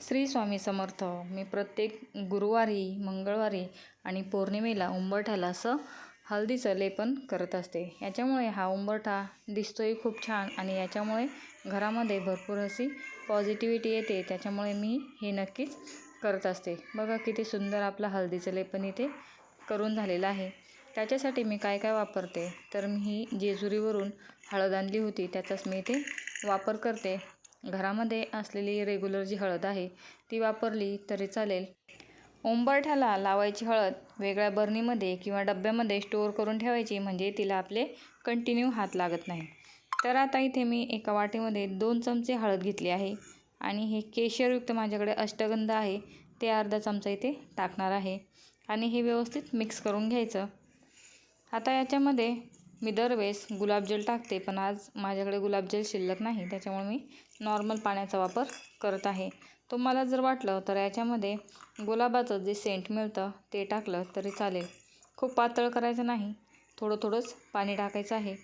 श्री स्वामी समर्थ. मी प्रत्येक गुरुवारी मंगळवारी आणि पौर्णिमेला उंबरठ्याला असं हळदीचं लेपन करत असते. याच्यामुळे हा उंबरठा दिसतोही खूप छान आणि याच्यामुळे घरामध्ये भरपूर अशी पॉझिटिव्हिटी येते. त्याच्यामुळे मी हे नक्कीच करत असते. बघा किती सुंदर आपलं हळदीचं लेपन इथे करून झालेलं आहे. त्याच्यासाठी मी काय काय वापरते? तर मी ही जेजुरीवरून हळद आणली होती. त्याचाच मी इथे वापर करते. घरामध्ये असलेली रेग्युलर जी हळद आहे ती वापरली तरी चालेल. ओंबरठ्याला लावायची हळद वेगळ्या बरणीमध्ये किंवा डब्यामध्ये स्टोअर करून ठेवायची म्हणजे तिला आपले कंटिन्यू हात लागत नाही. तर आता इथे मी एका वाटीमध्ये दोन चमचे हळद घेतली आहे आणि हे केशरयुक्त माझ्याकडे अष्टगंध आहे ते अर्धा चमचा इथे टाकणार आहे आणि हे व्यवस्थित मिक्स करून घ्यायचं. आता याच्यामध्ये मी दरवेळेस गुलाबजल टाकते पण आज माझ्याकडे गुलाबजल शिल्लक नाही. त्याच्यामुळे मी नॉर्मल पाण्याचा वापर करत आहे. तुम्हाला जर वाटलं तर याच्यामध्ये गुलाबाचं जे सेंट मिळतं ते टाकलं तरी चालेल. खूप पातळ करायचं नाही. थोडं थोडंच पाणी टाकायचं आहे.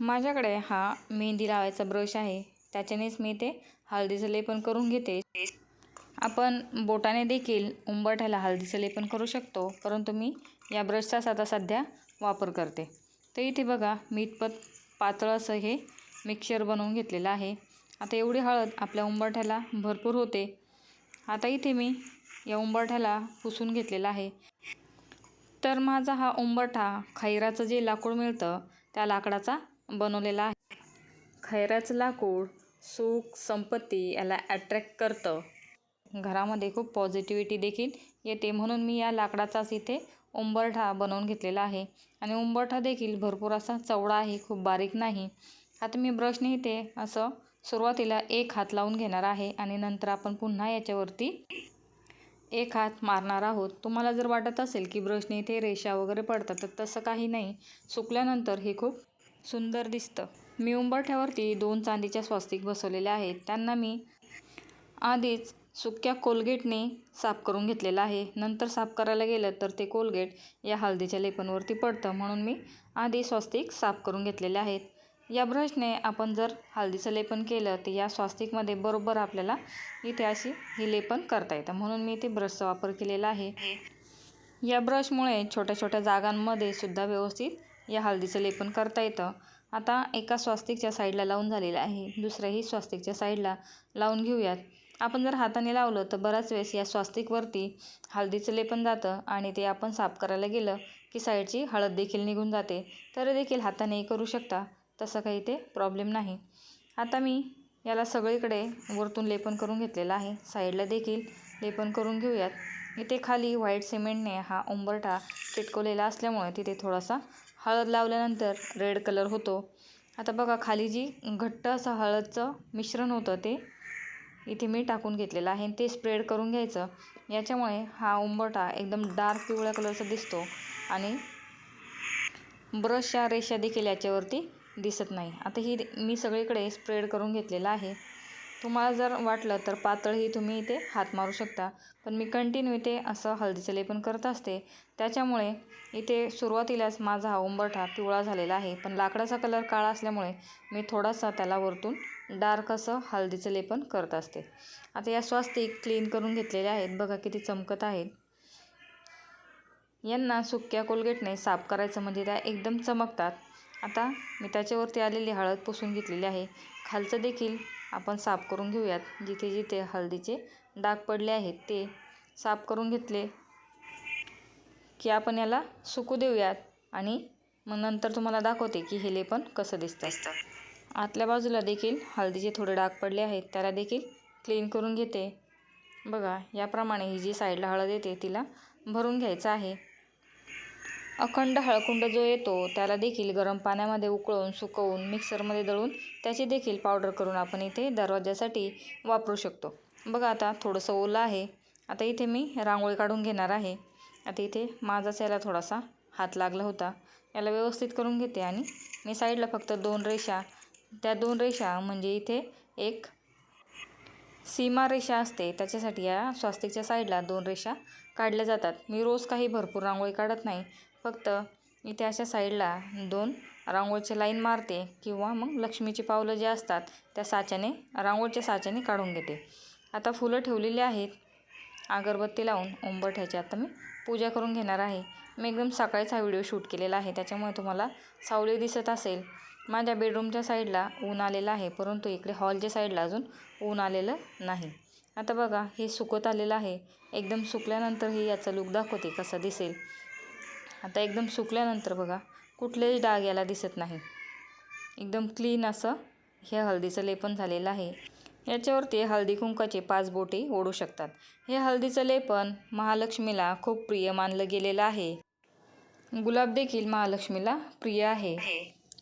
माझ्याकडे हा मेहंदी लावायचा ब्रश आहे. त्याच्यानेच मी ते हळदीचं लेपन करून घेते. आपण बोटाने देखील उंबरठ्याला हळदीचं लेपन करू शकतो परंतु मी या ब्रशचाच आता सध्या वापर करते. तर इथे बघा मी पातळ असं हे मिक्सर बनवून घेतलेलं आहे. आता एवढी हळद आपल्या उंबरठ्याला भरपूर होते. आता इथे मी या उंबरठ्याला पुसून घेतलेला आहे. तर माझा हा उंबरठा खैराचं जे लाकूड मिळतं त्या लाकडाचा बनवलेला आहे. खैराचं लाकूड सुख संपत्ती याला ॲट्रॅक्ट करतं. घरामध्ये खूप पॉझिटिव्हिटी देखील येते. म्हणून मी या लाकडाचाच इथे उंबरठा बनवून घेतलेला आहे. आणि उंबरठा देखील भरपूर असा चवडा आहे खूप बारीक नाही. आता मी ब्रशने इथे असं सुरुवातीला एक हात लावून घेणार आहे आणि नंतर आपण पुन्हा याच्यावरती एक हात मारणार आहोत. तुम्हाला जर वाटत असेल की ब्रशने इथे रेषा वगैरे पडतात तर तसं काही नाही. सुकल्यानंतर हे खूप सुंदर दिसतं. मी उंबरठ्यावरती दोन चांदीच्या स्वस्तिक बसवलेल्या आहेत. त्यांना मी आधीच सुक्या कोलगेटने साफ करून घेतलेलं आहे. नंतर साफ करायला गेलं तर ते कोलगेट या हळदीच्या लेपनवरती पडतं. म्हणून मी आधी स्वस्तिक साफ करून घेतलेले आहेत. या ब्रशने आपण जर हळदीचं लेपन केलं तर या स्वास्तिकमध्ये बरोबर आपल्याला इथे अशी ही लेपन करता येतं. म्हणून मी इथे ब्रशचा वापर केलेला आहे. या ब्रशमुळे छोट्या छोट्या जागांमध्ये सुद्धा व्यवस्थित या हळदीचं लेपन करता येतं. आता एका स्वास्तिकच्या साईडला लावून झालेलं आहे. दुसऱ्याही स्वास्तिकच्या साईडला लावून घेऊयात. आपण जर हाताने लावलं तर बराच वेळेस या स्वास्तिकवरती हळदीचं लेपन जातं आणि ते आपण साफ करायला गेलं की साईडची हळद देखील निघून जाते. तर देखील हातानेही करू शकता तसं काही ते प्रॉब्लेम नाही. आता मी याला सगळीकडे वरतून लेपन करून घेतलेलं आहे. साईडला देखील लेपन करून घेऊयात. इथे खाली व्हाईट सिमेंटने हा उंबरठा चिटकवलेला असल्यामुळे तिथे थोडासा हळद लावल्यानंतर रेड कलर होतो. आता बघा खाली जी घट्ट असं हळदचं मिश्रण होतं ते इथे मी टाकून घेतलेलं आहे ते स्प्रेड करून घ्यायचं. याच्यामुळे हा उंबरठा एकदम डार्क पिवळ्या कलरचा दिसतो आणि ब्रशच्या रेषा देखील याच्यावरती दिसत नाही. आता ही मी सगळीकडे स्प्रेड करून घेतलेलं आहे. तुम्हाला जर वाटलं तर पातळही तुम्ही इथे हात मारू शकता पण मी कंटिन्यू इथे असं हळदीचं लेपन करत असते. त्याच्यामुळे इथे सुरुवातीलाच माझा हा उंबरठा पिवळा झालेला आहे पण लाकडाचा कलर काळा असल्यामुळे मी थोडासा त्याला वरतून डार्क असं हळदीचं लेपन करत असते. आता या स्वास्तिक क्लीन करून घेतलेल्या आहेत. बघा किती चमकत आहेत. यांना सुक्या कोलगेटने साफ करायचं म्हणजे त्या एकदम चमकतात. आता मी त्याच्यावरती आलेली हळद पुसून घेतलेली आहे. खालचं देखील आपण साफ करून घेऊयात. जिथे जिथे हळदीचे डाग पडले आहेत ते साफ करून घेतले की आपण याला सुकू देऊयात. आणि मग नंतर तुम्हाला दाखवते की हे लेपन कसं दिसतं. आतल्या बाजूला देखील हळदीचे थोडे डाग पडले आहेत त्याला देखील क्लीन करून घेते. बघा याप्रमाणे ही जी साईडला हळद येते तिला भरून घ्यायचं आहे. अखंड हळकुंड जो येतो त्याला देखील गरम पाण्यामध्ये उकळून सुकवून मिक्सरमध्ये दळून त्याची देखील पावडर करून आपण इथे दरवाजासाठी वापरू शकतो. बघा आता थोडंसं ओलं आहे. आता इथे मी रांगोळी काढून घेणार आहे. आता इथे माझाच याला थोडासा हात लागला होता. याला व्यवस्थित करून घेते आणि मी साईडला फक्त दोन रेषा त्या दोन रेषा म्हणजे इथे एक सीमा रेषा असते त्याच्यासाठी या स्वास्तिकच्या साईडला दोन रेषा काढल्या जातात. मी रोज काही भरपूर रांगोळी काढत नाही फक्त इथे अशा साईडला दोन रांगोळीचे लाईन मारते किंवा मग लक्ष्मीची पावलं जे असतात त्या साच्याने रांगोळीच्या साच्याने काढून घेते. आता फुलं ठेवलेली आहेत. अगरबत्ती लावून उंबरठ्याची आता मी पूजा करून घेणार आहे. मी एकदम सकाळीच हा व्हिडिओ शूट केलेला आहे त्याच्यामुळे तुम्हाला सावली दिसत असेल. माझ्या बेडरूमच्या साईडला ऊन आलेलं आहे परंतु इकडे हॉलच्या साईडला अजून ऊन आलेलं नाही. आता बघा हे सुकत आलेलं आहे. एकदम सुकल्यानंतर हे याचा लुक दाखवते कसा दिसेल. आता एकदम सुकल्यानंतर बघा कुठलेही डाग याला दिसत नाही. एकदम क्लीन असं हे हळदीचं लेपन झालेलं आहे. याच्यावरती हळदी कुंकाचे पाच बोटे ओढू शकतात. हे हळदीचं लेपन महालक्ष्मीला खूप प्रिय मानलं गेलेलं आहे. गुलाब देखील महालक्ष्मीला प्रिय आहे.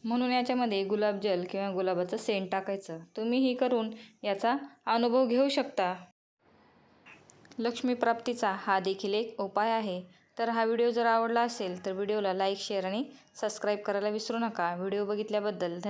म्हणून याच्यामध्ये गुलाबजल किंवा गुलाबाचं सेंट टाकायचं. तुम्हीही करून याचा अनुभव घेऊ शकता. लक्ष्मी प्राप्तीचा हा देखील एक उपाय आहे. तर हा व्हिडिओ जर आवडला असेल तर व्हिडिओला लाईक शेअर आणि सबस्क्राईब करायला विसरू नका. व्हिडिओ बघितल्याबद्दल धन्यवाद